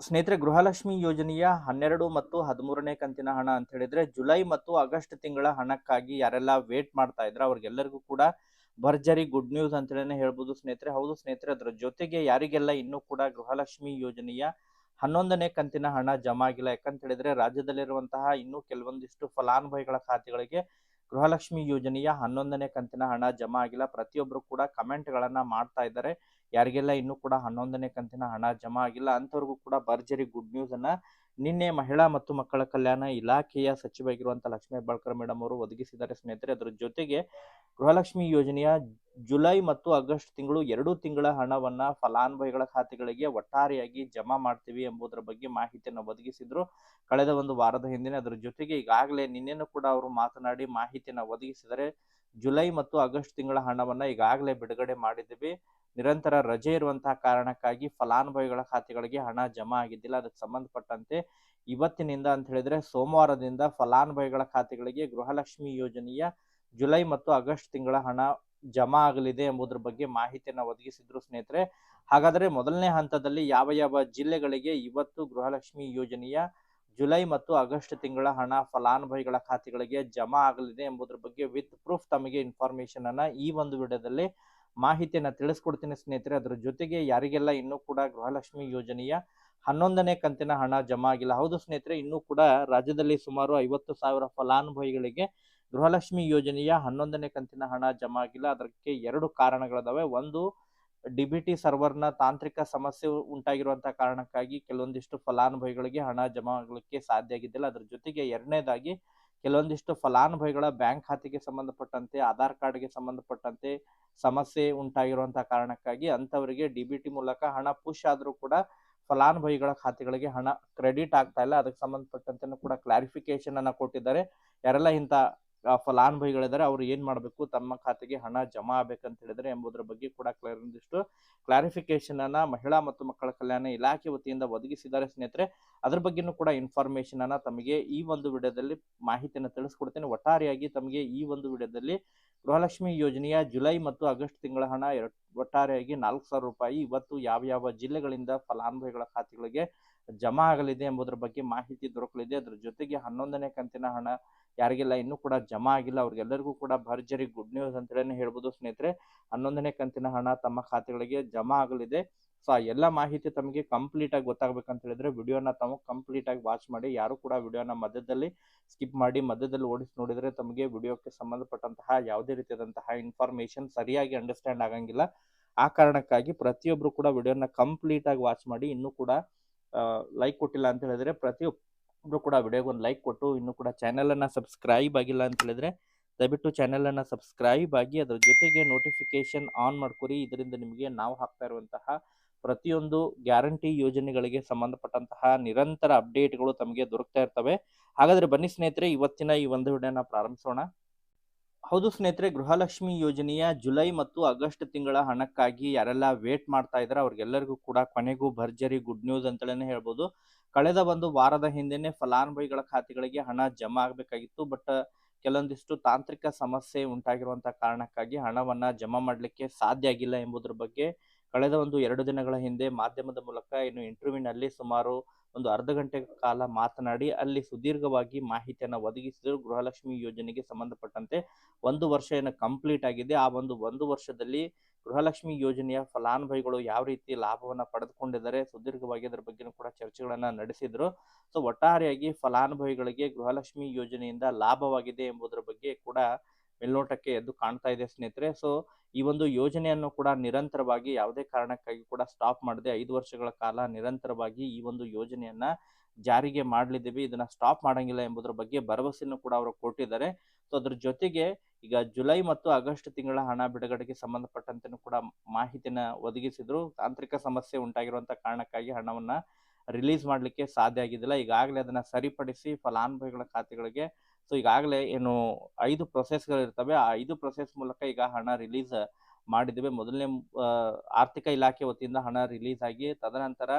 ಸ್ನೇಹಿತರೆ, ಗೃಹಲಕ್ಷ್ಮಿ ಯೋಜನೆಯ ಹನ್ನೆರಡು ಮತ್ತು ಹದಿಮೂರನೇ ಕಂತಿನ ಹಣ ಅಂತ ಹೇಳಿದ್ರೆ, ಜುಲೈ ಮತ್ತು ಆಗಸ್ಟ್ ತಿಂಗಳ ಹಣಕ್ಕಾಗಿ ಯಾರೆಲ್ಲ ವೇಟ್ ಮಾಡ್ತಾ ಇದ್ರೆ ಅವ್ರಿಗೆಲ್ಲರಿಗೂ ಕೂಡ ಭರ್ಜರಿ ಗುಡ್ ನ್ಯೂಸ್ ಅಂತೇಳಿ ಹೇಳ್ಬೋದು ಸ್ನೇಹಿತರೆ. ಹೌದು ಸ್ನೇಹಿತರೆ, ಅದರ ಜೊತೆಗೆ ಯಾರಿಗೆಲ್ಲ ಇನ್ನೂ ಕೂಡ ಗೃಹಲಕ್ಷ್ಮಿ ಯೋಜನೆಯ ಹನ್ನೊಂದನೇ ಕಂತಿನ ಹಣ ಜಮಾ ಆಗಿಲ್ಲ, ಯಾಕಂತ ಹೇಳಿದ್ರೆ ರಾಜ್ಯದಲ್ಲಿರುವಂತಹ ಇನ್ನೂ ಕೆಲವೊಂದಿಷ್ಟು ಫಲಾನುಭವಿಗಳ ಖಾತೆಗಳಿಗೆ ಗೃಹಲಕ್ಷ್ಮಿ ಯೋಜನೆಯ ಹನ್ನೊಂದನೇ ಕಂತಿನ ಹಣ ಜಮಾ ಆಗಿಲ್ಲ. ಪ್ರತಿಯೊಬ್ಬರು ಕೂಡ ಕಮೆಂಟ್ ಗಳನ್ನ ಮಾಡ್ತಾ ಇದ್ದಾರೆ. ಯಾರಿಗೆಲ್ಲ ಇನ್ನೂ ಕೂಡ ಹನ್ನೊಂದನೇ ಕಂತಿನ ಹಣ ಜಮಾ ಆಗಿಲ್ಲ, ಅಂಥವ್ರಿಗೂ ಕೂಡ ಭರ್ಜರಿ ಗುಡ್ ನ್ಯೂಸ್ ಅನ್ನ ನಿನ್ನೆ ಮಹಿಳಾ ಮತ್ತು ಮಕ್ಕಳ ಕಲ್ಯಾಣ ಇಲಾಖೆಯ ಸಚಿವಾಗಿರುವಂತ ಲಕ್ಷ್ಮೀ ಹೆಬ್ಬಾಳ್ಕರ್ ಮೇಡಮ್ ಅವರು ಒದಗಿಸಿದ್ದಾರೆ. ಸ್ನೇಹಿತರೆ, ಅದರ ಜೊತೆಗೆ ಗೃಹಲಕ್ಷ್ಮಿ ಯೋಜನೆಯ ಜುಲೈ ಮತ್ತು ಆಗಸ್ಟ್ ತಿಂಗಳು ಎರಡು ತಿಂಗಳ ಹಣವನ್ನ ಫಲಾನುಭವಿಗಳ ಖಾತೆಗಳಿಗೆ ಒಟ್ಟಾರೆಯಾಗಿ ಜಮಾ ಮಾಡ್ತೀವಿ ಎಂಬುದರ ಬಗ್ಗೆ ಮಾಹಿತಿಯನ್ನು ಒದಗಿಸಿದ್ರು. ಕಳೆದ ಒಂದು ವಾರದ ಹಿಂದಿನ ಅದರ ಜೊತೆಗೆ ಈಗಾಗಲೇ ನಿನ್ನೆನೂ ಕೂಡ ಅವರು ಮಾತನಾಡಿ ಮಾಹಿತಿಯನ್ನು ಒದಗಿಸಿದರೆ ಜುಲೈ ಮತ್ತು ಆಗಸ್ಟ್ ತಿಂಗಳ ಹಣವನ್ನ ಈಗಾಗಲೇ ಬಿಡುಗಡೆ ಮಾಡಿದ್ದೀವಿ. ನಿರಂತರ ರಜೆ ಇರುವಂತಹ ಕಾರಣಕ್ಕಾಗಿ ಫಲಾನುಭವಿಗಳ ಖಾತೆಗಳಿಗೆ ಹಣ ಜಮಾ ಆಗಿದ್ದಿಲ್ಲ. ಅದಕ್ಕೆ ಸಂಬಂಧಪಟ್ಟಂತೆ ಇವತ್ತಿನಿಂದ ಅಂತ ಹೇಳಿದ್ರೆ ಸೋಮವಾರದಿಂದ ಫಲಾನುಭವಿಗಳ ಖಾತೆಗಳಿಗೆ ಗೃಹಲಕ್ಷ್ಮಿ ಯೋಜನೆಯ ಜುಲೈ ಮತ್ತು ಆಗಸ್ಟ್ ತಿಂಗಳ ಹಣ ಜಮಾ ಆಗಲಿದೆ ಎಂಬುದರ ಬಗ್ಗೆ ಮಾಹಿತಿಯನ್ನು ಒದಗಿಸಿದ್ರು ಸ್ನೇಹಿತರೆ. ಹಾಗಾದರೆ ಮೊದಲನೇ ಹಂತದಲ್ಲಿ ಯಾವ ಯಾವ ಜಿಲ್ಲೆಗಳಿಗೆ ಇವತ್ತು ಗೃಹಲಕ್ಷ್ಮಿ ಯೋಜನೆಯ ಜುಲೈ ಮತ್ತು ಆಗಸ್ಟ್ ತಿಂಗಳ ಹಣ ಫಲಾನುಭವಿಗಳ ಖಾತೆಗಳಿಗೆ ಜಮಾ ಆಗಲಿದೆ ಎಂಬುದರ ಬಗ್ಗೆ ವಿತ್ ಪ್ರೂಫ್ ತಮಗೆ ಇನ್ಫಾರ್ಮೇಶನ್ ಅನ್ನ ಈ ಒಂದು ವಿಡಿಯೋದಲ್ಲಿ ಮಾಹಿತಿಯನ್ನ ತಿಳಿಸ್ಕೊಡ್ತೀನಿ ಸ್ನೇಹಿತರೆ. ಅದರ ಜೊತೆಗೆ ಯಾರಿಗೆಲ್ಲ ಇನ್ನೂ ಕೂಡ ಗೃಹಲಕ್ಷ್ಮಿ ಯೋಜನೆಯ ಹನ್ನೊಂದನೇ ಕಂತಿನ ಹಣ ಜಮಾ ಆಗಿಲ್ಲ. ಹೌದು ಸ್ನೇಹಿತರೆ, ಇನ್ನೂ ಕೂಡ ರಾಜ್ಯದಲ್ಲಿ ಸುಮಾರು ಐವತ್ತು ಸಾವಿರ ಫಲಾನುಭವಿಗಳಿಗೆ ಗೃಹಲಕ್ಷ್ಮಿ ಯೋಜನೆಯ ಹನ್ನೊಂದನೇ ಕಂತಿನ ಹಣ ಜಮಾ ಆಗಿಲ್ಲ. ಅದಕ್ಕೆ ಎರಡು ಕಾರಣಗಳಿದಾವೆ. ಒಂದು, ಡಿ ಬಿ ಟಿ ಸರ್ವರ್ನ ತಾಂತ್ರಿಕ ಸಮಸ್ಯೆ ಉಂಟಾಗಿರುವಂತಹ ಕಾರಣಕ್ಕಾಗಿ ಕೆಲವೊಂದಿಷ್ಟು ಫಲಾನುಭವಿಗಳಿಗೆ ಹಣ ಜಮಾ ಆಗಲಿಕ್ಕೆ ಸಾಧ್ಯ ಆಗಿದ್ದಿಲ್ಲ. ಅದ್ರ ಜೊತೆಗೆ ಎರಡನೇದಾಗಿ ಕೆಲವೊಂದಿಷ್ಟು ಫಲಾನುಭವಿಗಳ ಬ್ಯಾಂಕ್ ಖಾತೆಗೆ ಸಂಬಂಧಪಟ್ಟಂತೆ, ಆಧಾರ್ ಕಾರ್ಡ್ಗೆ ಸಂಬಂಧಪಟ್ಟಂತೆ ಸಮಸ್ಯೆ ಉಂಟಾಗಿರುವಂತಹ ಕಾರಣಕ್ಕಾಗಿ ಅಂತವರಿಗೆ ಡಿ ಬಿ ಟಿ ಮೂಲಕ ಹಣ ಪುಷ್ ಆದರೂ ಕೂಡ ಫಲಾನುಭವಿಗಳ ಖಾತೆಗಳಿಗೆ ಹಣ ಕ್ರೆಡಿಟ್ ಆಗ್ತಾ ಇಲ್ಲ. ಅದಕ್ಕೆ ಸಂಬಂಧಪಟ್ಟಂತೆ ಕೂಡ ಕ್ಲಾರಿಫಿಕೇಶನ್ ಅನ್ನ ಕೊಟ್ಟಿದ್ದಾರೆ. ಯಾರೆಲ್ಲ ಇಂಥ ಫಲಾನುಭವಿಗಳಿದ್ದಾರೆ, ಅವ್ರು ಏನ್ ಮಾಡಬೇಕು, ತಮ್ಮ ಖಾತೆಗೆ ಹಣ ಜಮಾ ಆಗ್ಬೇಕಂತ ಹೇಳಿದ್ರೆ ಎಂಬುದರ ಬಗ್ಗೆ ಕೂಡ ಒಂದಿಷ್ಟು ಕ್ಲಾರಿಫಿಕೇಶನ್ ಅನ್ನ ಮಹಿಳಾ ಮತ್ತು ಮಕ್ಕಳ ಕಲ್ಯಾಣ ಇಲಾಖೆ ವತಿಯಿಂದ ಒದಗಿಸಿದ್ದಾರೆ ಸ್ನೇಹಿತರೆ. ಅದ್ರ ಬಗ್ಗೆನೂ ಕೂಡ ಇನ್ಫಾರ್ಮೇಶನ್ ಅನ್ನ ತಮಗೆ ಈ ಒಂದು ವಿಡಿಯೋದಲ್ಲಿ ಮಾಹಿತಿಯನ್ನು ತಿಳಿಸ್ಕೊಡ್ತೇನೆ. ಒಟ್ಟಾರೆಯಾಗಿ ತಮಗೆ ಈ ಒಂದು ವಿಡಿಯೋದಲ್ಲಿ ಗೃಹಲಕ್ಷ್ಮಿ ಯೋಜನೆಯ ಜುಲೈ ಮತ್ತು ಆಗಸ್ಟ್ ತಿಂಗಳ ಹಣ ಒಟ್ಟಾರೆಯಾಗಿ ನಾಲ್ಕು ಸಾವಿರ ರೂಪಾಯಿ ಇವತ್ತು ಯಾವ ಯಾವ ಜಿಲ್ಲೆಗಳಿಂದ ಫಲಾನುಭವಿಗಳ ಖಾತೆಗಳಿಗೆ ಜಮಾ ಆಗಲಿದೆ ಎಂಬುದರ ಬಗ್ಗೆ ಮಾಹಿತಿ ದೊರಕಲಿದೆ. ಅದರ ಜೊತೆಗೆ ಹನ್ನೊಂದನೇ ಕಂತಿನ ಹಣ ಯಾರಿಗೆಲ್ಲ ಇನ್ನೂ ಕೂಡ ಜಮಾ ಆಗಿಲ್ಲ, ಅವ್ರಿಗೆಲ್ಲರಿಗೂ ಕೂಡ ಭರ್ಜರಿ ಗುಡ್ ನ್ಯೂಸ್ ಅಂತೇಳಿ ಹೇಳ್ಬೋದು ಸ್ನೇಹಿತರೆ. ಹನ್ನೊಂದನೇ ಕಂತಿನ ಹಣ ತಮ್ಮ ಖಾತೆಗಳಿಗೆ ಜಮಾ ಆಗಲಿದೆ. ಸೊ ಎಲ್ಲ ಮಾಹಿತಿ ತಮಗೆ ಕಂಪ್ಲೀಟ್ ಆಗಿ ಗೊತ್ತಾಗಬೇಕಂತ ಹೇಳಿದ್ರೆ ವಿಡಿಯೋನ ತಾವು ಕಂಪ್ಲೀಟ್ ಆಗಿ ವಾಚ್ ಮಾಡಿ, ಯಾರು ಕೂಡ ವಿಡಿಯೋನ ಮಧ್ಯದಲ್ಲಿ ಸ್ಕಿಪ್ ಮಾಡಿ, ಮಧ್ಯದಲ್ಲಿ ಓಡಿಸಿ ನೋಡಿದ್ರೆ ತಮಗೆ ವಿಡಿಯೋಕ್ಕೆ ಸಂಬಂಧಪಟ್ಟಂತಹ ಯಾವುದೇ ರೀತಿಯಾದಂತಹ ಇನ್ಫಾರ್ಮೇಶನ್ ಸರಿಯಾಗಿ ಅಂಡರ್ಸ್ಟ್ಯಾಂಡ್ ಆಗಂಗಿಲ್ಲ. ಆ ಕಾರಣಕ್ಕಾಗಿ ಪ್ರತಿಯೊಬ್ರು ಕೂಡ ವಿಡಿಯೋನ ಕಂಪ್ಲೀಟ್ ಆಗಿ ವಾಚ್ ಮಾಡಿ, ಇನ್ನೂ ಕೂಡ ಲೈಕ್ ಕೊಟ್ಟಿಲ್ಲ ಅಂತ ಹೇಳಿದ್ರೆ ಪ್ರತಿಯೊಬ್ರು ಕೂಡ ವಿಡಿಯೋಗೆ ಒಂದು ಲೈಕ್ ಕೊಟ್ಟು ಇನ್ನೂ ಕೂಡ ಚಾನೆಲ್ ಅನ್ನ ಸಬ್ಸ್ಕ್ರೈಬ್ ಆಗಿಲ್ಲ ಅಂತ ಹೇಳಿದ್ರೆ, ದಯವಿಟ್ಟು ಚಾನೆಲ್ ಅನ್ನ ಸಬ್ಸ್ಕ್ರೈಬ್ ಆಗಿ ಅದರ ಜೊತೆಗೆ ನೋಟಿಫಿಕೇಶನ್ ಆನ್ ಮಾಡ್ಕೊರಿ. ಇದರಿಂದ ನಿಮಗೆ ನಾವು ಹಾಕ್ತಾ ಇರುವಂತಹ ಪ್ರತಿಯೊಂದು ಗ್ಯಾರಂಟಿ ಯೋಜನೆಗಳಿಗೆ ಸಂಬಂಧಪಟ್ಟಂತಹ ನಿರಂತರ ಅಪ್ಡೇಟ್ಗಳು ತಮಗೆ ದೊರಕ್ತಾ ಇರ್ತವೆ. ಹಾಗಾದ್ರೆ ಬನ್ನಿ ಸ್ನೇಹಿತರೆ, ಇವತ್ತಿನ ಈ ಒಂದು ವಿಡಿಯೋನ ಪ್ರಾರಂಭಿಸೋಣ. ಹೌದು ಸ್ನೇಹಿತರೆ, ಗೃಹಲಕ್ಷ್ಮಿ ಯೋಜನೆಯ ಜುಲೈ ಮತ್ತು ಆಗಸ್ಟ್ ತಿಂಗಳ ಹಣಕ್ಕಾಗಿ ಯಾರೆಲ್ಲ ವೇಟ್ ಮಾಡ್ತಾ ಇದ್ದಾರೆ, ಅವ್ರಿಗೆಲ್ಲರಿಗೂ ಕೂಡ ಕೊನೆಗೂ ಭರ್ಜರಿ ಗುಡ್ ನ್ಯೂಸ್ ಅಂತಲೇ ಹೇಳ್ಬೋದು. ಕಳೆದ ಒಂದು ವಾರದ ಹಿಂದೆನೆ ಫಲಾನುಭವಿಗಳ ಖಾತೆಗಳಿಗೆ ಹಣ ಜಮಾ ಆಗಬೇಕಾಗಿತ್ತು, ಬಟ್ ಕೆಲವೊಂದಿಷ್ಟು ತಾಂತ್ರಿಕ ಸಮಸ್ಯೆ ಉಂಟಾಗಿರುವಂತಹ ಕಾರಣಕ್ಕಾಗಿ ಹಣವನ್ನ ಜಮಾ ಮಾಡಲಿಕ್ಕೆ ಸಾಧ್ಯ ಆಗಿಲ್ಲ ಎಂಬುದರ ಬಗ್ಗೆ ಕಳೆದ ಒಂದು ಎರಡು ದಿನಗಳ ಹಿಂದೆ ಮಾಧ್ಯಮದ ಮೂಲಕ ಇನ್ನು ಇಂಟರ್ವ್ಯೂನಲ್ಲಿ ಸುಮಾರು ಒಂದು ಅರ್ಧ ಗಂಟೆ ಕಾಲ ಮಾತನಾಡಿ, ಅಲ್ಲಿ ಸುದೀರ್ಘವಾಗಿ ಮಾಹಿತಿಯನ್ನು ಒದಗಿಸಿದರು. ಗೃಹಲಕ್ಷ್ಮಿ ಯೋಜನೆಗೆ ಸಂಬಂಧಪಟ್ಟಂತೆ ಒಂದು ವರ್ಷ ಏನು ಕಂಪ್ಲೀಟ್ ಆಗಿದೆ. ಆ ಒಂದು ಒಂದು ವರ್ಷದಲ್ಲಿ ಗೃಹಲಕ್ಷ್ಮಿ ಯೋಜನೆಯ ಫಲಾನುಭವಿಗಳು ಯಾವ ರೀತಿ ಲಾಭವನ್ನು ಪಡೆದುಕೊಂಡಿದ್ದಾರೆ, ಸುದೀರ್ಘವಾಗಿ ಅದರ ಬಗ್ಗೆ ಕೂಡ ಚರ್ಚೆಗಳನ್ನು ನಡೆಸಿದ್ರು. ಸೊ, ಒಟ್ಟಾರೆಯಾಗಿ ಫಲಾನುಭವಿಗಳಿಗೆ ಗೃಹಲಕ್ಷ್ಮಿ ಯೋಜನೆಯಿಂದ ಲಾಭವಾಗಿದೆ ಎಂಬುದರ ಬಗ್ಗೆ ಕೂಡ ಮೇಲ್ನೋಟಕ್ಕೆ ಎದ್ದು ಕಾಣ್ತಾ ಇದೆ ಸ್ನೇಹಿತರೆ. ಸೊ ಈ ಒಂದು ಯೋಜನೆಯನ್ನು ಕೂಡ ನಿರಂತರವಾಗಿ ಯಾವುದೇ ಕಾರಣಕ್ಕಾಗಿ ಕೂಡ ಸ್ಟಾಪ್ ಮಾಡದೆ ಐದು ವರ್ಷಗಳ ಕಾಲ ನಿರಂತರವಾಗಿ ಈ ಒಂದು ಯೋಜನೆಯನ್ನ ಜಾರಿಗೆ ಮಾಡಲಿದ್ದೀವಿ. ಇದನ್ನ ಸ್ಟಾಪ್ ಮಾಡಂಗಿಲ್ಲ ಎಂಬುದರ ಬಗ್ಗೆ ಭರವಸೆಯನ್ನು ಕೂಡ ಅವರು ಕೊಟ್ಟಿದ್ದಾರೆ. ಸೊ ಅದ್ರ ಜೊತೆಗೆ ಈಗ ಜುಲೈ ಮತ್ತು ಆಗಸ್ಟ್ ತಿಂಗಳ ಹಣ ಬಿಡುಗಡೆಗೆ ಸಂಬಂಧಪಟ್ಟಂತೆ ಕೂಡ ಮಾಹಿತಿನ ಒದಗಿಸಿದ್ರು. ತಾಂತ್ರಿಕ ಸಮಸ್ಯೆ ಉಂಟಾಗಿರುವಂತಹ ಕಾರಣಕ್ಕಾಗಿ ಹಣವನ್ನ ರಿಲೀಸ್ ಮಾಡಲಿಕ್ಕೆ ಸಾಧ್ಯ ಆಗಿದ್ದಿಲ್ಲ. ಈಗಾಗಲೇ ಅದನ್ನ ಸರಿಪಡಿಸಿ ಫಲಾನುಭವಿಗಳ ಖಾತೆಗಳಿಗೆ ಸೊ ಈಗಾಗಲೇ ಏನು ಐದು ಪ್ರೊಸೆಸ್ಗಳು ಇರ್ತವೆ. ಆ ಐದು ಪ್ರೊಸೆಸ್ ಮೂಲಕ ಈಗ ಹಣ ರಿಲೀಸ್ ಮಾಡಿದ್ದೇವೆ. ಮೊದಲನೇ ಆರ್ಥಿಕ ಇಲಾಖೆ ವತಿಯಿಂದ ಹಣ ರಿಲೀಸ್ ಆಗಿ ತದನಂತರ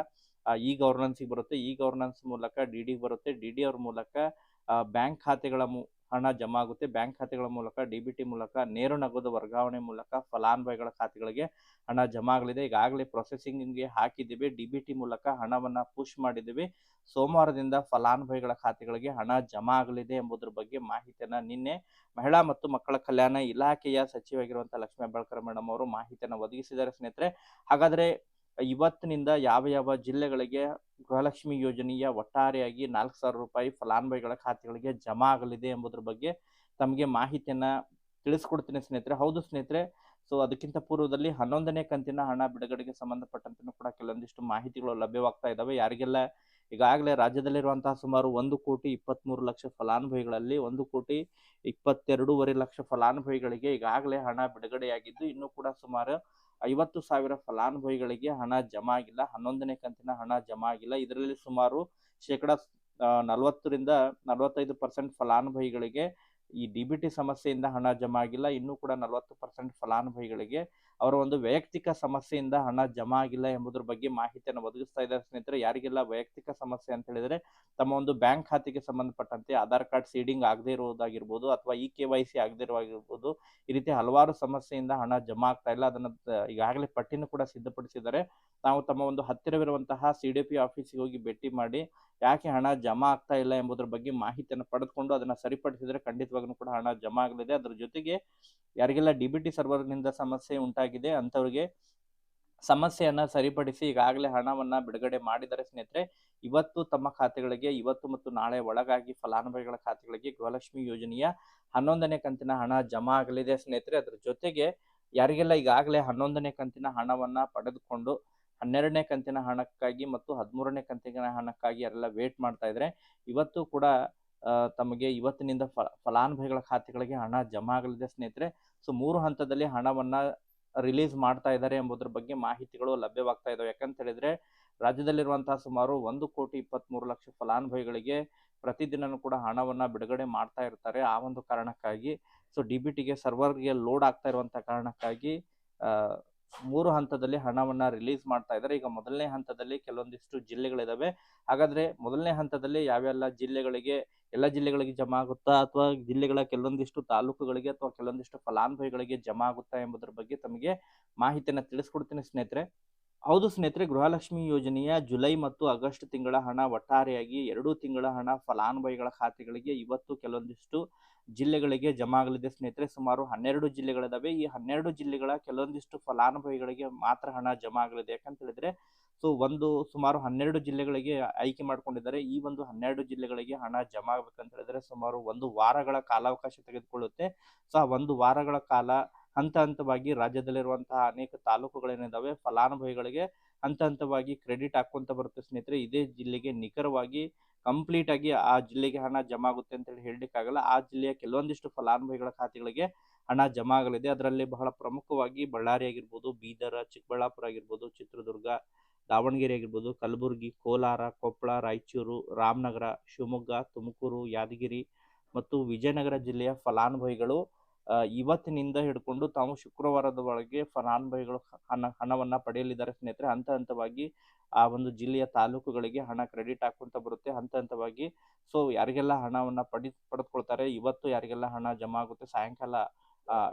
ಇ ಗವರ್ನೆನ್ಸ್ಗೆ ಬರುತ್ತೆ. ಇ ಗವರ್ನೆನ್ಸ್ ಮೂಲಕ ಡಿ ಡಿ ಬರುತ್ತೆ. ಡಿ ಡಿ ಅವ್ರ ಮೂಲಕ ಬ್ಯಾಂಕ್ ಖಾತೆಗಳ ಹಣ ಜಮಾ ಆಗುತ್ತೆ ಬ್ಯಾಂಕ್ ಖಾತೆಗಳ ಮೂಲಕ, ಡಿ ಬಿ ಟಿ ಮೂಲಕ, ನೇರ ನಗದು ವರ್ಗಾವಣೆ ಮೂಲಕ, ಫಲಾನುಭವಿಗಳ ಖಾತೆಗಳಿಗೆ ಹಣ ಜಮಾ ಆಗಲಿದೆ ಈಗಾಗಲೇ ಪ್ರೊಸೆಸಿಂಗ್ಗೆ ಹಾಕಿದ್ದೀವಿ. ಡಿ ಬಿ ಟಿ ಮೂಲಕ ಹಣವನ್ನು ಪುಷ್ ಮಾಡಿದ್ದೀವಿ. ಸೋಮವಾರದಿಂದ ಫಲಾನುಭವಿಗಳ ಖಾತೆಗಳಿಗೆ ಹಣ ಜಮಾ ಆಗಲಿದೆ ಎಂಬುದರ ಬಗ್ಗೆ ಮಾಹಿತಿಯನ್ನು ನಿನ್ನೆ ಮಹಿಳಾ ಮತ್ತು ಮಕ್ಕಳ ಕಲ್ಯಾಣ ಇಲಾಖೆಯ ಸಚಿವಾಗಿರುವಂತಹ ಲಕ್ಷ್ಮೀ ಹೆಬ್ಬಾಳ್ಕರ್ ಮೇಡಮ್ ಅವರು ಮಾಹಿತಿಯನ್ನು ಒದಗಿಸಿದ್ದಾರೆ ಸ್ನೇಹಿತರೆ. ಹಾಗಾದರೆ ಇವತ್ತಿನಿಂದ ಯಾವ ಯಾವ ಜಿಲ್ಲೆಗಳಿಗೆ ಗೃಹಲಕ್ಷ್ಮಿ ಯೋಜನೆಯ ಒಟ್ಟಾರೆಯಾಗಿ ನಾಲ್ಕು ಸಾವಿರ ರೂಪಾಯಿ ಫಲಾನುಭವಿಗಳ ಖಾತೆಗಳಿಗೆ ಜಮಾ ಆಗಲಿದೆ ಎಂಬುದರ ಬಗ್ಗೆ ತಮಗೆ ಮಾಹಿತಿಯನ್ನ ತಿಳಿಸ್ಕೊಡ್ತೀನಿ ಸ್ನೇಹಿತರೆ. ಹೌದು ಸ್ನೇಹಿತರೆ, ಸೊ ಅದಕ್ಕಿಂತ ಪೂರ್ವದಲ್ಲಿ ಹನ್ನೊಂದನೇ ಕಂತಿನ ಹಣ ಬಿಡುಗಡೆಗೆ ಸಂಬಂಧಪಟ್ಟಂತೆ ಕೂಡ ಕೆಲವೊಂದಿಷ್ಟು ಮಾಹಿತಿಗಳು ಲಭ್ಯವಾಗ್ತಾ ಇದ್ದಾವೆ ಯಾರಿಗೆಲ್ಲ ಈಗಾಗಲೇ ರಾಜ್ಯದಲ್ಲಿರುವಂತಹ ಸುಮಾರು ಒಂದು ಕೋಟಿ ಇಪ್ಪತ್ತ್ಮೂರು ಲಕ್ಷ ಫಲಾನುಭವಿಗಳಲ್ಲಿ ಒಂದು ಕೋಟಿ ಇಪ್ಪತ್ತೆರಡೂವರೆ ಲಕ್ಷ ಫಲಾನುಭವಿಗಳಿಗೆ ಈಗಾಗಲೇ ಹಣ ಬಿಡುಗಡೆಯಾಗಿದ್ದು, ಇನ್ನೂ ಕೂಡ ಸುಮಾರು ಐವತ್ತು ಸಾವಿರ ಫಲಾನುಭವಿಗಳಿಗೆ ಹಣ ಜಮಾ ಆಗಿಲ್ಲ ಹನ್ನೊಂದನೇ ಕಂತಿನ ಹಣ ಜಮಾ ಆಗಿಲ್ಲ ಇದರಲ್ಲಿ ಸುಮಾರು ಶೇಕಡ ನಲವತ್ತರಿಂದ ನಲವತ್ತೈದು ಪರ್ಸೆಂಟ್ ಫಲಾನುಭವಿಗಳಿಗೆ ಈ ಡಿ ಸಮಸ್ಯೆಯಿಂದ ಹಣ ಜಮಾ ಆಗಿಲ್ಲ ಇನ್ನೂ ಕೂಡ ನಲವತ್ತು ಪರ್ಸೆಂಟ್ ಫಲಾನುಭವಿಗಳಿಗೆ ಅವರ ಒಂದು ವೈಯಕ್ತಿಕ ಸಮಸ್ಯೆಯಿಂದ ಹಣ ಜಮಾ ಆಗಿಲ್ಲ ಎಂಬುದರ ಬಗ್ಗೆ ಮಾಹಿತಿಯನ್ನು ಒದಗಿಸ್ತಾ ಇದ್ದಾರೆ ಸ್ನೇಹಿತರೆ. ಯಾರಿಗೆಲ್ಲ ವೈಯಕ್ತಿಕ ಸಮಸ್ಯೆ ಅಂತ ಹೇಳಿದ್ರೆ, ತಮ್ಮ ಒಂದು ಬ್ಯಾಂಕ್ ಖಾತೆಗೆ ಸಂಬಂಧಪಟ್ಟಂತೆ ಆಧಾರ್ ಕಾರ್ಡ್ ಸೀಡಿಂಗ್ ಆಗದೇ ಇರುವುದಾಗಿರ್ಬೋದು ಅಥವಾ ಇ ಕೆ ವೈ ಸಿ ಆಗದೇ ಇರುವಾಗಿರ್ಬೋದು, ಈ ರೀತಿ ಹಲವಾರು ಸಮಸ್ಯೆಯಿಂದ ಹಣ ಜಮಾ ಆಗ್ತಾ ಇಲ್ಲ. ಅದನ್ನು ಈಗಾಗಲೇ ಪಟ್ಟಿನೂ ಕೂಡ ಸಿದ್ಧಪಡಿಸಿದ್ದಾರೆ. ನಾವು ತಮ್ಮ ಒಂದು ಹತ್ತಿರವಿರುವಂತಹ ಸಿ ಡಿ ಪಿ ಆಫೀಸಿಗೆ ಹೋಗಿ ಭೇಟಿ ಮಾಡಿ, ಯಾಕೆ ಹಣ ಜಮಾ ಆಗ್ತಾ ಇಲ್ಲ ಎಂಬುದರ ಬಗ್ಗೆ ಮಾಹಿತಿಯನ್ನು ಪಡೆದುಕೊಂಡು ಅದನ್ನ ಸರಿಪಡಿಸಿದರೆ ಖಂಡಿತವಾಗ್ಲೂ ಕೂಡ ಹಣ ಜಮಾ ಆಗಲಿದೆ. ಅದರ ಜೊತೆಗೆ ಯಾರಿಗೆಲ್ಲ ಡಿ ಬಿ ಟಿ ಸರ್ವರ್ನಿಂದ ಸಮಸ್ಯೆ ಉಂಟಾಗಿದೆ ಅಂಥವ್ರಿಗೆ ಸಮಸ್ಯೆಯನ್ನ ಸರಿಪಡಿಸಿ ಈಗಾಗಲೇ ಹಣವನ್ನ ಬಿಡುಗಡೆ ಮಾಡಿದರೆ ಸ್ನೇಹಿತರೆ. ಇವತ್ತು ತಮ್ಮ ಖಾತೆಗಳಿಗೆ, ಇವತ್ತು ಮತ್ತು ನಾಳೆ ಒಳಗಾಗಿ ಫಲಾನುಭವಿಗಳ ಖಾತೆಗಳಿಗೆ ಗೃಹಲಕ್ಷ್ಮಿ ಯೋಜನೆಯ ಹನ್ನೊಂದನೇ ಕಂತಿನ ಹಣ ಜಮಾ ಆಗಲಿದೆ ಸ್ನೇಹಿತರೆ. ಅದರ ಜೊತೆಗೆ ಯಾರಿಗೆಲ್ಲ ಈಗಾಗಲೇ ಹನ್ನೊಂದನೇ ಕಂತಿನ ಹಣವನ್ನ ಪಡೆದುಕೊಂಡು ಹನ್ನೆರಡನೇ ಕಂತಿನ ಹಣಕ್ಕಾಗಿ ಮತ್ತು ಹದಿಮೂರನೇ ಕಂತಿನ ಹಣಕ್ಕಾಗಿ ಯಾರೆಲ್ಲ ವೇಟ್ ಮಾಡ್ತಾ ಇದ್ರೆ, ಇವತ್ತು ಕೂಡ ತಮಗೆ ಇವತ್ತಿನಿಂದ ಫಲಾನುಭವಿಗಳ ಖಾತೆಗಳಿಗೆ ಹಣ ಜಮಾ ಆಗಲಿದೆ ಸ್ನೇಹಿತರೆ. ಸೊ ಮೂರು ಹಂತದಲ್ಲಿ ಹಣವನ್ನ ರಿಲೀಸ್ ಮಾಡ್ತಾ ಇದ್ದಾರೆ ಎಂಬುದರ ಬಗ್ಗೆ ಮಾಹಿತಿಗಳು ಲಭ್ಯವಾಗ್ತಾ ಇದಾವೆ. ಯಾಕಂತ ಹೇಳಿದ್ರೆ, ರಾಜ್ಯದಲ್ಲಿರುವಂತಹ ಸುಮಾರು ಒಂದು ಕೋಟಿ ಇಪ್ಪತ್ತ್ಮೂರು ಲಕ್ಷ ಫಲಾನುಭವಿಗಳಿಗೆ ಪ್ರತಿದಿನನೂ ಕೂಡ ಹಣವನ್ನ ಬಿಡುಗಡೆ ಮಾಡ್ತಾ ಇರ್ತಾರೆ. ಆ ಒಂದು ಕಾರಣಕ್ಕಾಗಿ ಸೊ ಡಿ ಬಿ ಟಿಗೆ ಸರ್ವರ್ಗೆ ಲೋಡ್ ಆಗ್ತಾ ಇರುವಂತಹ ಕಾರಣಕ್ಕಾಗಿ ಮೂರು ಹಂತದಲ್ಲಿ ಹಣವನ್ನ ರಿಲೀಸ್ ಮಾಡ್ತಾ ಇದ್ದಾರೆ. ಈಗ ಮೊದಲನೇ ಹಂತದಲ್ಲಿ ಕೆಲವೊಂದಿಷ್ಟು ಜಿಲ್ಲೆಗಳಿದಾವೆ. ಹಾಗಾದ್ರೆ ಮೊದಲನೇ ಹಂತದಲ್ಲಿ ಯಾವೆಲ್ಲ ಜಿಲ್ಲೆಗಳಿಗೆ, ಎಲ್ಲ ಜಿಲ್ಲೆಗಳಿಗೆ ಜಮಾ ಆಗುತ್ತಾ? ಅಥವಾ ಜಿಲ್ಲೆಗಳ ಕೆಲವೊಂದಿಷ್ಟು ತಾಲೂಕುಗಳಿಗೆ ಅಥವಾ ಕೆಲವೊಂದಿಷ್ಟು ಫಲಾನುಭವಿಗಳಿಗೆ ಜಮಾ ಆಗುತ್ತಾ ಎಂಬುದರ ಬಗ್ಗೆ ತಮಗೆ ಮಾಹಿತಿಯನ್ನು ತಿಳಿಸ್ಕೊಡ್ತೀನಿ ಸ್ನೇಹಿತರೆ. ಹೌದು ಸ್ನೇಹಿತರೆ, ಗೃಹಲಕ್ಷ್ಮಿ ಯೋಜನೆಯ ಜುಲೈ ಮತ್ತು ಆಗಸ್ಟ್ ತಿಂಗಳ ಹಣ ಒಟ್ಟಾರೆಯಾಗಿ ಎರಡು ತಿಂಗಳ ಹಣ ಫಲಾನುಭವಿಗಳ ಖಾತೆಗಳಿಗೆ ಇವತ್ತು ಕೆಲವೊಂದಿಷ್ಟು ಜಿಲ್ಲೆಗಳಿಗೆ ಜಮಾ ಆಗಲಿದೆ ಸ್ನೇಹಿತರೆ. ಸುಮಾರು ಹನ್ನೆರಡು ಜಿಲ್ಲೆಗಳಿದಾವೆ. ಈ ಹನ್ನೆರಡು ಜಿಲ್ಲೆಗಳ ಕೆಲವೊಂದಿಷ್ಟು ಫಲಾನುಭವಿಗಳಿಗೆ ಮಾತ್ರ ಹಣ ಜಮಾ ಆಗಲಿದೆ ಯಾಕಂತ ಹೇಳಿದ್ರೆ, ಸೊ ಒಂದು ಸುಮಾರು ಹನ್ನೆರಡು ಜಿಲ್ಲೆಗಳಿಗೆ ಆಯ್ಕೆ ಮಾಡ್ಕೊಂಡಿದ್ದಾರೆ. ಈ ಒಂದು ಹನ್ನೆರಡು ಜಿಲ್ಲೆಗಳಿಗೆ ಹಣ ಜಮಾ ಆಗ್ಬೇಕಂತ ಹೇಳಿದ್ರೆ ಸುಮಾರು ಒಂದು ವಾರಗಳ ಕಾಲಾವಕಾಶ ತೆಗೆದುಕೊಳ್ಳುತ್ತೆ. ಸೊ ಆ ಒಂದು ವಾರಗಳ ಕಾಲ ಹಂತ ಹಂತವಾಗಿ ರಾಜ್ಯದಲ್ಲಿರುವಂತಹ ಅನೇಕ ತಾಲೂಕುಗಳೇನಿದಾವೆ, ಫಲಾನುಭವಿಗಳಿಗೆ ಹಂತ ಹಂತವಾಗಿ ಕ್ರೆಡಿಟ್ ಹಾಕೊಂತ ಬರುತ್ತೆ ಸ್ನೇಹಿತರೆ. ಇದೇ ಜಿಲ್ಲೆಗೆ ನಿಖರವಾಗಿ ಕಂಪ್ಲೀಟ್ ಆಗಿ ಆ ಜಿಲ್ಲೆಗೆ ಹಣ ಜಮಾ ಆಗುತ್ತೆ ಅಂತ ಹೇಳಿ ಹೇಳಲಿಕ್ಕಾಗಲ್ಲ. ಆ ಜಿಲ್ಲೆಯ ಕೆಲವೊಂದಿಷ್ಟು ಫಲಾನುಭವಿಗಳ ಖಾತೆಗಳಿಗೆ ಹಣ ಜಮಾ ಆಗಲಿದೆ ಅದರಲ್ಲಿ ಬಹಳ ಪ್ರಮುಖವಾಗಿ ಬಳ್ಳಾರಿ ಆಗಿರ್ಬೋದು, ಬೀದರ, ಚಿಕ್ಕಬಳ್ಳಾಪುರ ಆಗಿರ್ಬೋದು, ಚಿತ್ರದುರ್ಗ, ದಾವಣಗೆರೆ ಆಗಿರ್ಬೋದು, ಕಲಬುರಗಿ, ಕೋಲಾರ, ಕೊಪ್ಪಳ, ರಾಯಚೂರು, ರಾಮನಗರ, ಶಿವಮೊಗ್ಗ, ತುಮಕೂರು, ಯಾದಗಿರಿ ಮತ್ತು ವಿಜಯನಗರ ಜಿಲ್ಲೆಯ ಫಲಾನುಭವಿಗಳು ಇವತ್ತಿನಿಂದ ಹಿಡ್ಕೊಂಡು ತಾವು ಶುಕ್ರವಾರದ ಒಳಗೆ ಫಲಾನುಭವಿಗಳು ಹಣ, ಹಣವನ್ನ ಪಡೆಯಲಿದ್ದಾರೆ ಸ್ನೇಹಿತರೆ. ಹಂತ ಹಂತವಾಗಿ ಆ ಒಂದು ಜಿಲ್ಲೆಯ ತಾಲೂಕುಗಳಿಗೆ ಹಣ ಕ್ರೆಡಿಟ್ ಹಾಕುವಂತ ಬರುತ್ತೆ. ಹಂತ ಹಂತವಾಗಿ ಸೊ, ಯಾರಿಗೆಲ್ಲ ಹಣವನ್ನ ಪಡಿ, ಪಡೆದುಕೊಳ್ತಾರೆ? ಇವತ್ತು ಯಾರಿಗೆಲ್ಲ ಹಣ ಜಮಾ ಆಗುತ್ತೆ? ಸಾಯಂಕಾಲ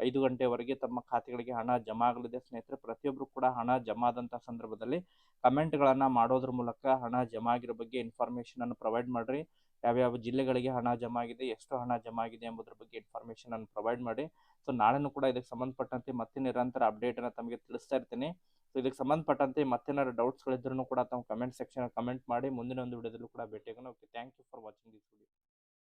ಐದು ಗಂಟೆವರೆಗೆ ತಮ್ಮ ಖಾತೆಗಳಿಗೆ ಹಣ ಜಮಾ ಆಗಲಿದೆ ಸ್ನೇಹಿತರೆ. ಪ್ರತಿಯೊಬ್ಬರು ಕೂಡ ಹಣ ಜಮಾ ಆದಂತಹ ಸಂದರ್ಭದಲ್ಲಿ ಕಮೆಂಟ್ಗಳನ್ನು ಮಾಡೋದ್ರ ಮೂಲಕ ಹಣ ಜಮಾ ಆಗಿರೋ ಬಗ್ಗೆ ಇನ್ಫಾರ್ಮೇಷನ್ ಅನ್ನು ಪ್ರೊವೈಡ್ ಮಾಡಿರಿ. ಯಾವ್ಯಾವ ಜಿಲ್ಲೆಗಳಿಗೆ ಹಣ ಜಮಾ ಆಗಿದೆ ಎಷ್ಟು ಹಣ ಜಮಾ ಆಗಿದೆ ಎಂಬುದ್ರ ಬಗ್ಗೆ ಇನ್ಫಾರ್ಮೇಷನ್ ಅನ್ನು ಪ್ರೊವೈಡ್ ಮಾಡಿ. ಸೊ ನಾಳೆನೂ ಕೂಡ ಇದಕ್ಕೆ ಸಂಬಂಧಪಟ್ಟಂತೆ ಮತ್ತೆ ನಿರಂತರ ಅಪ್ಡೇಟನ್ನು ತಮಗೆ ತಿಳಿಸ್ತಾ ಇರ್ತೀನಿ. ಸೊ ಇದಕ್ಕೆ ಸಂಬಂಧಪಟ್ಟಂತೆ ಮತ್ತೇನಾದ್ರು ಡೌಟ್ಸ್ಗಳಿದ್ರೂ ಕೂಡ ತಮ್ಮ ಕಮೆಂಟ್ ಸೆಕ್ಷನ್ ಕಮೆಂಟ್ ಮಾಡಿ ಮುಂದಿನ ಒಂದು ವಿಡಿಯೋದಲ್ಲೂ ಕೂಡ ಭೇಟಿಯಾಗೋಣ. Okay thank you for watching this video